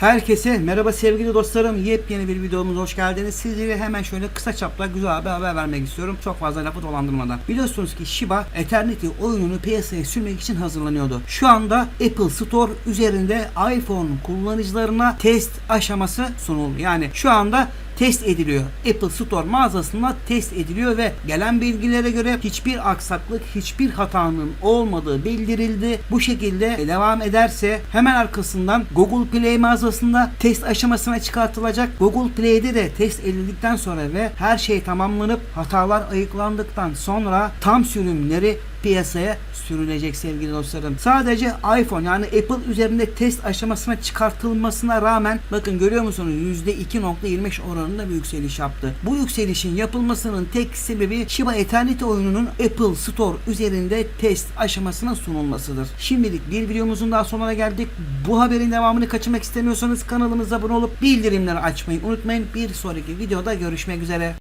Herkese merhaba sevgili dostlarım. Yepyeni bir videomuza hoş geldiniz. Sizlere hemen şöyle kısa çapla güzel bir haber vermek istiyorum. Çok fazla lafı dolandırmadan. Biliyorsunuz ki Shiba Eternity oyununu piyasaya sürmek için hazırlanıyordu. Şu anda Apple Store üzerinde iPhone kullanıcılarına test aşaması sunuldu. Yani şu anda test ediliyor. Apple Store mağazasında test ediliyor ve gelen bilgilere göre hiçbir aksaklık, hiçbir hatanın olmadığı bildirildi. Bu şekilde devam ederse hemen arkasından Google Play mağazasında test aşamasına çıkartılacak. Google Play'de de test edildikten sonra ve her şey tamamlanıp hatalar ayıklandıktan sonra tam sürümleri piyasaya sürülecek sevgili dostlarım. Sadece iPhone yani Apple üzerinde test aşamasına çıkartılmasına rağmen bakın görüyor musunuz %2.25 oranında bir yükseliş yaptı. Bu yükselişin yapılmasının tek sebebi Shiba Eternity oyununun Apple Store üzerinde test aşamasına sunulmasıdır. Şimdilik bir videomuzun daha sonuna geldik. Bu haberin devamını kaçırmak istemiyorsanız kanalımıza abone olup bildirimleri açmayı unutmayın. Bir sonraki videoda görüşmek üzere.